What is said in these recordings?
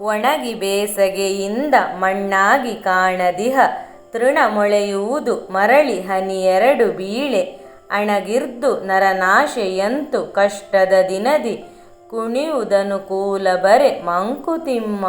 ಒಣಗಿ ಬೇಸಗೆಯಿಂದ ಮಣ್ಣಾಗಿ ಕಾಣದಿಹ. ತೃಣ ಮೊಳೆಯುವುದು ಮರಳಿ ಹನಿಯೆರಡು ಬೀಳೆ. ಅಣಗಿರ್ದು ನರನಾಶೆಯಂತು ಕಷ್ಟದ ದಿನದಿ. ಕುಣಿಯುವುದನುಕೂಲ ಬರೆ ಮಂಕುತಿಮ್ಮ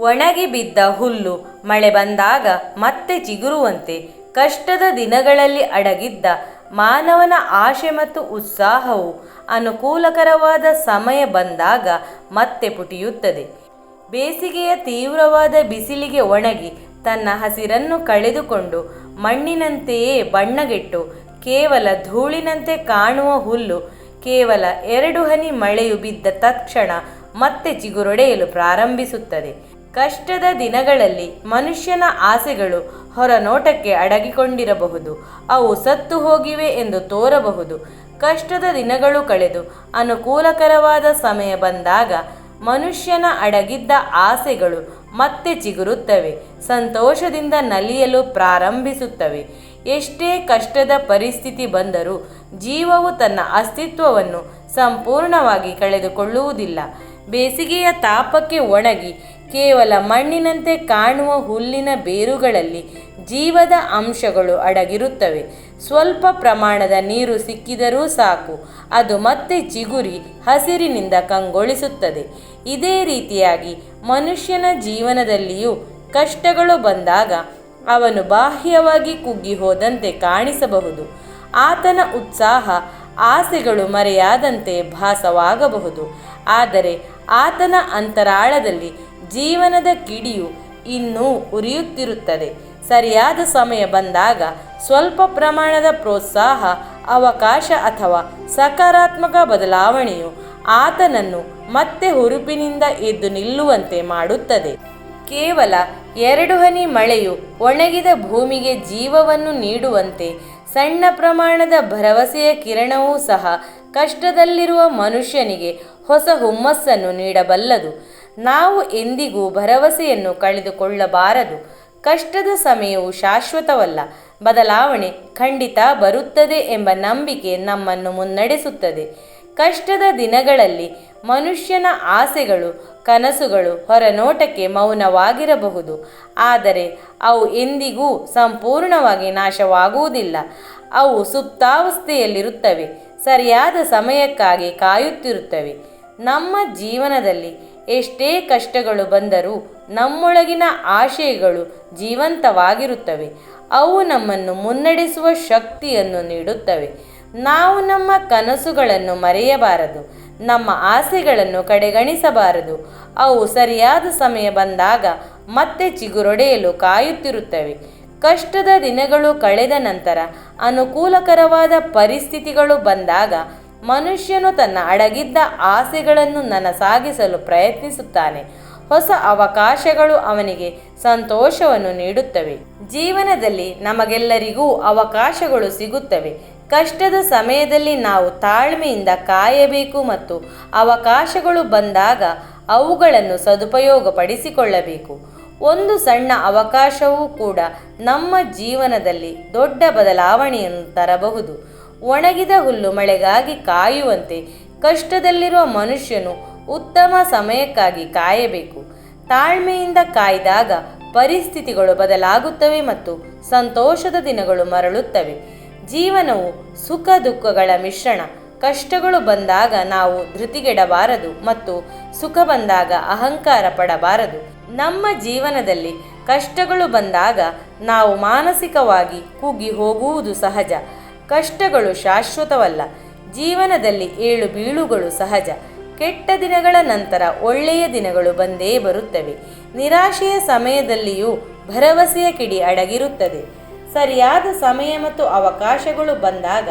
ಒಣಗಿ ಬಿದ್ದ ಹುಲ್ಲು ಮಳೆ ಬಂದಾಗ ಮತ್ತೆ ಚಿಗುರುವಂತೆ ಕಷ್ಟದ ದಿನಗಳಲ್ಲಿ ಅಡಗಿದ್ದ ಮಾನವನ ಆಶೆ ಮತ್ತು ಉತ್ಸಾಹವು ಅನುಕೂಲಕರವಾದ ಸಮಯ ಬಂದಾಗ ಮತ್ತೆ ಪುಟಿಯುತ್ತದೆ. ಬೇಸಿಗೆಯ ತೀವ್ರವಾದ ಬಿಸಿಲಿಗೆ ಒಣಗಿ ತನ್ನ ಹಸಿರನ್ನು ಕಳೆದುಕೊಂಡು ಮಣ್ಣಿನಂತೆಯೇ ಬಣ್ಣಗೆಟ್ಟು ಕೇವಲ ಧೂಳಿನಂತೆ ಕಾಣುವ ಹುಲ್ಲು, ಕೇವಲ ಎರಡು ಹನಿ ಮಳೆಯು ಬಿದ್ದ ತಕ್ಷಣ ಮತ್ತೆ ಚಿಗುರೊಡೆಯಲು ಪ್ರಾರಂಭಿಸುತ್ತದೆ. ಕಷ್ಟದ ದಿನಗಳಲ್ಲಿ ಮನುಷ್ಯನ ಆಸೆಗಳು ಹೊರನೋಟಕ್ಕೆ ಅಡಗಿಕೊಂಡಿರಬಹುದು. ಅವು ಸತ್ತು ಹೋಗಿವೆ ಎಂದು ತೋರಬಹುದು. ಕಷ್ಟದ ದಿನಗಳು ಕಳೆದು ಅನುಕೂಲಕರವಾದ ಸಮಯ ಬಂದಾಗ ಮನುಷ್ಯನ ಅಡಗಿದ್ದ ಆಸೆಗಳು ಮತ್ತೆ ಚಿಗುರುತ್ತವೆ, ಸಂತೋಷದಿಂದ ನಲಿಯಲು ಪ್ರಾರಂಭಿಸುತ್ತವೆ. ಎಷ್ಟೇ ಕಷ್ಟದ ಪರಿಸ್ಥಿತಿ ಬಂದರೂ ಜೀವವು ತನ್ನ ಅಸ್ತಿತ್ವವನ್ನು ಸಂಪೂರ್ಣವಾಗಿ ಕಳೆದುಕೊಳ್ಳುವುದಿಲ್ಲ. ಬೇಸಿಗೆಯ ತಾಪಕ್ಕೆ ಒಣಗಿ ಕೇವಲ ಮಣ್ಣಿನಂತೆ ಕಾಣುವ ಹುಲ್ಲಿನ ಬೇರುಗಳಲ್ಲಿ ಜೀವದ ಅಂಶಗಳು ಅಡಗಿರುತ್ತವೆ. ಸ್ವಲ್ಪ ಪ್ರಮಾಣದ ನೀರು ಸಿಕ್ಕಿದರೂ ಸಾಕು. ಅದು ಮತ್ತೆ ಚಿಗುರಿ ಹಸಿರಿನಿಂದ ಕಂಗೊಳಿಸುತ್ತದೆ. ಇದೇ ರೀತಿಯಾಗಿ ಮನುಷ್ಯನ ಜೀವನದಲ್ಲಿಯೂ ಕಷ್ಟಗಳು ಬಂದಾಗ ಅವನು ಬಾಹ್ಯವಾಗಿ ಕುಗ್ಗಿ ಹೋದಂತೆ ಕಾಣಿಸಬಹುದು. ಆತನ ಉತ್ಸಾಹ ಆಸೆಗಳು ಮರೆಯಾದಂತೆ ಭಾಸವಾಗಬಹುದು. ಆದರೆ ಆತನ ಅಂತರಾಳದಲ್ಲಿ ಜೀವನದ ಕಿಡಿಯು ಇನ್ನೂ ಉರಿಯುತ್ತಿರುತ್ತದೆ. ಸರಿಯಾದ ಸಮಯ ಬಂದಾಗ ಸ್ವಲ್ಪ ಪ್ರಮಾಣದ ಪ್ರೋತ್ಸಾಹ, ಅವಕಾಶ ಅಥವಾ ಸಕಾರಾತ್ಮಕ ಬದಲಾವಣೆಯು ಆತನನ್ನು ಮತ್ತೆ ಹುರುಪಿನಿಂದ ಎದ್ದು ನಿಲ್ಲುವಂತೆ ಮಾಡುತ್ತದೆ. ಕೇವಲ ಎರಡು ಹನಿ ಮಳೆಯು ಒಣಗಿದ ಭೂಮಿಗೆ ಜೀವವನ್ನು ನೀಡುವಂತೆ ಸಣ್ಣ ಪ್ರಮಾಣದ ಭರವಸೆಯ ಕಿರಣವೂ ಸಹ ಕಷ್ಟದಲ್ಲಿರುವ ಮನುಷ್ಯನಿಗೆ ಹೊಸ ಹುಮ್ಮಸ್ಸನ್ನು ನೀಡಬಲ್ಲದು. ನಾವು ಎಂದಿಗೂ ಭರವಸೆಯನ್ನು ಕಳೆದುಕೊಳ್ಳಬಾರದು. ಕಷ್ಟದ ಸಮಯವು ಶಾಶ್ವತವಲ್ಲ. ಬದಲಾವಣೆ ಖಂಡಿತ ಬರುತ್ತದೆ ಎಂಬ ನಂಬಿಕೆ ನಮ್ಮನ್ನು ಮುನ್ನಡೆಸುತ್ತದೆ. ಕಷ್ಟದ ದಿನಗಳಲ್ಲಿ ಮನುಷ್ಯನ ಆಸೆಗಳು, ಕನಸುಗಳು ಹೊರನೋಟಕ್ಕೆ ಮೌನವಾಗಿರಬಹುದು. ಆದರೆ ಅವು ಎಂದಿಗೂ ಸಂಪೂರ್ಣವಾಗಿ ನಾಶವಾಗುವುದಿಲ್ಲ. ಅವು ಸುಪ್ತಾವಸ್ಥೆಯಲ್ಲಿರುತ್ತವೆ, ಸರಿಯಾದ ಸಮಯಕ್ಕಾಗಿ ಕಾಯುತ್ತಿರುತ್ತವೆ. ನಮ್ಮ ಜೀವನದಲ್ಲಿ ಎಷ್ಟೇ ಕಷ್ಟಗಳು ಬಂದರೂ ನಮ್ಮೊಳಗಿನ ಆಶಯಗಳು ಜೀವಂತವಾಗಿರುತ್ತವೆ. ಅವು ನಮ್ಮನ್ನು ಮುನ್ನಡೆಸುವ ಶಕ್ತಿಯನ್ನು ನೀಡುತ್ತವೆ. ನಾವು ನಮ್ಮ ಕನಸುಗಳನ್ನು ಮರೆಯಬಾರದು. ನಮ್ಮ ಆಸೆಗಳನ್ನು ಕಡೆಗಣಿಸಬಾರದು. ಅವು ಸರಿಯಾದ ಸಮಯ ಬಂದಾಗ ಮತ್ತೆ ಚಿಗುರೊಡೆಯಲು ಕಾಯುತ್ತಿರುತ್ತವೆ. ಕಷ್ಟದ ದಿನಗಳು ಕಳೆದ ನಂತರ ಅನುಕೂಲಕರವಾದ ಪರಿಸ್ಥಿತಿಗಳು ಬಂದಾಗ ಮನುಷ್ಯನು ತನ್ನ ಅಡಗಿದ್ದ ಆಸೆಗಳನ್ನು ನನಸಾಗಿಸಲು ಪ್ರಯತ್ನಿಸುತ್ತಾನೆ. ಹೊಸ ಅವಕಾಶಗಳು ಅವನಿಗೆ ಸಂತೋಷವನ್ನು ನೀಡುತ್ತವೆ. ಜೀವನದಲ್ಲಿ ನಮಗೆಲ್ಲರಿಗೂ ಅವಕಾಶಗಳು ಸಿಗುತ್ತವೆ. ಕಷ್ಟದ ಸಮಯದಲ್ಲಿ ನಾವು ತಾಳ್ಮೆಯಿಂದ ಕಾಯಬೇಕು ಮತ್ತು ಅವಕಾಶಗಳು ಬಂದಾಗ ಅವುಗಳನ್ನು ಸದುಪಯೋಗಪಡಿಸಿಕೊಳ್ಳಬೇಕು. ಒಂದು ಸಣ್ಣ ಅವಕಾಶವೂ ಕೂಡ ನಮ್ಮ ಜೀವನದಲ್ಲಿ ದೊಡ್ಡ ಬದಲಾವಣೆಯನ್ನು ತರಬಹುದು. ಒಣಗಿದ ಹುಲ್ಲು ಮಳೆಗಾಗಿ ಕಾಯುವಂತೆ ಕಷ್ಟದಲ್ಲಿರುವ ಮನುಷ್ಯನು ಉತ್ತಮ ಸಮಯಕ್ಕಾಗಿ ಕಾಯಬೇಕು. ತಾಳ್ಮೆಯಿಂದ ಕಾಯ್ದಾಗ ಪರಿಸ್ಥಿತಿಗಳು ಬದಲಾಗುತ್ತವೆ ಮತ್ತು ಸಂತೋಷದ ದಿನಗಳು ಮರಳುತ್ತವೆ. ಜೀವನವು ಸುಖ ದುಃಖಗಳ ಮಿಶ್ರಣ. ಕಷ್ಟಗಳು ಬಂದಾಗ ನಾವು ಧೃತಿಗೆಡಬಾರದು ಮತ್ತು ಸುಖ ಬಂದಾಗ ಅಹಂಕಾರ ಪಡಬಾರದು. ನಮ್ಮ ಜೀವನದಲ್ಲಿ ಕಷ್ಟಗಳು ಬಂದಾಗ ನಾವು ಮಾನಸಿಕವಾಗಿ ಕುಗ್ಗಿ ಹೋಗುವುದು ಸಹಜ. ಕಷ್ಟಗಳು ಶಾಶ್ವತವಲ್ಲ. ಜೀವನದಲ್ಲಿ ಏಳು ಬೀಳುಗಳು ಸಹಜ. ಕೆಟ್ಟ ದಿನಗಳ ನಂತರ ಒಳ್ಳೆಯ ದಿನಗಳು ಬಂದೇ ಬರುತ್ತವೆ. ನಿರಾಶೆಯ ಸಮಯದಲ್ಲಿಯೂ ಭರವಸೆಯ ಕಿಡಿ ಅಡಗಿರುತ್ತದೆ. ಸರಿಯಾದ ಸಮಯ ಮತ್ತು ಅವಕಾಶಗಳು ಬಂದಾಗ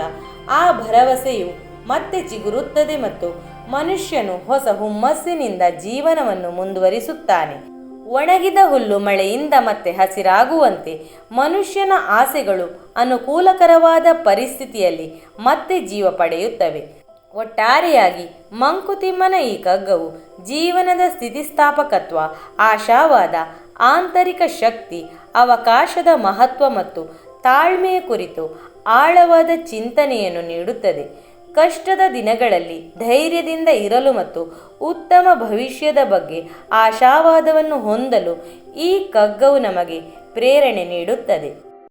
ಆ ಭರವಸೆಯು ಮತ್ತೆ ಚಿಗುರುತ್ತದೆ ಮತ್ತು ಮನುಷ್ಯನು ಹೊಸ ಹುಮ್ಮಸ್ಸಿನಿಂದ ಜೀವನವನ್ನು ಮುಂದುವರಿಸುತ್ತಾನೆ. ಒಣಗಿದ ಹುಲ್ಲು ಮಳೆಯಿಂದ ಮತ್ತೆ ಹಸಿರಾಗುವಂತೆ ಮನುಷ್ಯನ ಆಸೆಗಳು ಅನುಕೂಲಕರವಾದ ಪರಿಸ್ಥಿತಿಯಲ್ಲಿ ಮತ್ತೆ ಜೀವ ಪಡೆಯುತ್ತವೆ. ಒಟ್ಟಾರೆಯಾಗಿ ಮಂಕುತಿಮ್ಮನ ಈ ಕಗ್ಗವು ಜೀವನದ ಸ್ಥಿತಿಸ್ಥಾಪಕತ್ವ, ಆಶಾವಾದ, ಆಂತರಿಕ ಶಕ್ತಿ, ಅವಕಾಶದ ಮಹತ್ವ ಮತ್ತು ತಾಳ್ಮೆಯ ಕುರಿತು ಆಳವಾದ ಚಿಂತನೆಯನ್ನು ನೀಡುತ್ತದೆ. ಕಷ್ಟದ ದಿನಗಳಲ್ಲಿ ಧೈರ್ಯದಿಂದ ಇರಲು ಮತ್ತು ಉತ್ತಮ ಭವಿಷ್ಯದ ಬಗ್ಗೆ ಆಶಾವಾದವನ್ನು ಹೊಂದಲು ಈ ಕಗ್ಗವು ನಮಗೆ ಪ್ರೇರಣೆ ನೀಡುತ್ತದೆ.